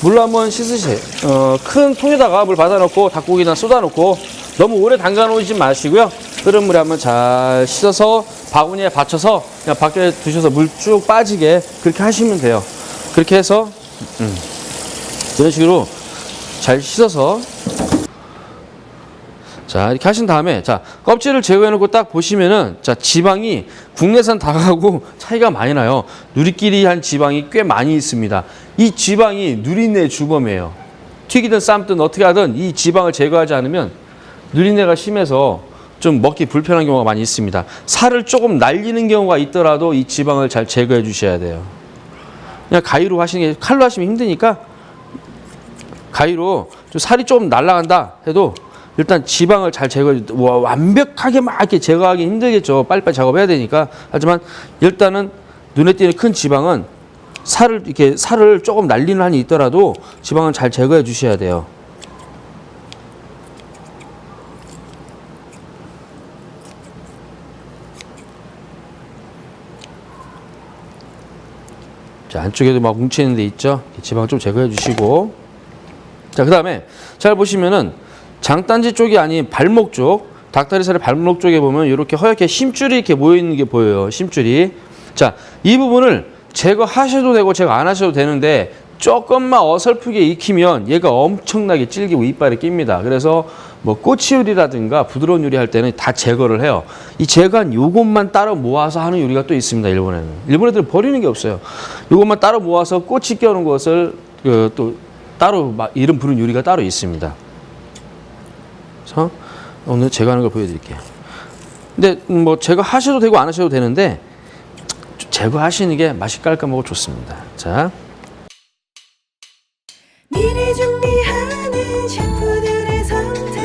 물로 한번 씻으세요. 어, 큰 통에다가 물 받아놓고 닭고기나 쏟아놓고 너무 오래 담가놓지 마시고요. 끓은 물에 한번 잘 씻어서 바구니에 받쳐서 그냥 밖에 두셔서 물 쭉 빠지게 그렇게 하시면 돼요. 그렇게 해서 음, 이런 식으로 잘 씻어서 자 이렇게 하신 다음에 자 껍질을 제거해 놓고 딱 보시면은 자 지방이 국내산 닭하고 차이가 많이 나요. 누리끼리 한 지방이 꽤 많이 있습니다. 이 지방이 누린내 주범이에요. 튀기든 삶든 어떻게 하든 이 지방을 제거하지 않으면 누린내가 심해서 좀 먹기 불편한 경우가 많이 있습니다. 살을 조금 날리는 경우가 있더라도 이 지방을 잘 제거해 주셔야 돼요. 그냥 가위로 하시는 게 칼로 하시면 힘드니까 가위로 좀 살이 조금 날라간다 해도 일단 지방을 잘 제거해 주- 와, 완벽하게 막 이렇게 제거하기 힘들겠죠. 빨리빨리 작업해야 되니까. 하지만 일단은 눈에 띄는 큰 지방은 살을 이렇게 살을 조금 날리는 한이 있더라도 지방은 잘 제거해 주셔야 돼요. 자, 안쪽에도 막 뭉치는 데 있죠? 지방 좀 제거해 주시고. 자, 그 다음에 잘 보시면은 장단지 쪽이 아닌 발목 쪽, 닭다리살의 발목 쪽에 보면 이렇게 허옇게 심줄이 이렇게 모여 있는 게 보여요. 심줄이. 자, 이 부분을 제거하셔도 되고 제거 안 하셔도 되는데 조금만 어설프게 익히면 얘가 엄청나게 질기고 이빨에 낍니다. 그래서 뭐 꼬치 요리라든가 부드러운 요리 할 때는 다 제거를 해요. 이 제거한 요것만 따로 모아서 하는 요리가 또 있습니다. 일본에는. 일본 애들은 버리는 게 없어요. 요것만 따로 모아서 꼬치 껴는 것을 그, 또 따로 막 이름 부른 요리가 따로 있습니다. 그래서 오늘 제거하는 걸 보여드릴게요. 근데 뭐 제거하셔도 되고 안 하셔도 되는데 제거하시는 게 맛이 깔끔하고 좋습니다. 자, 미래 준비하는 셰프들의 선택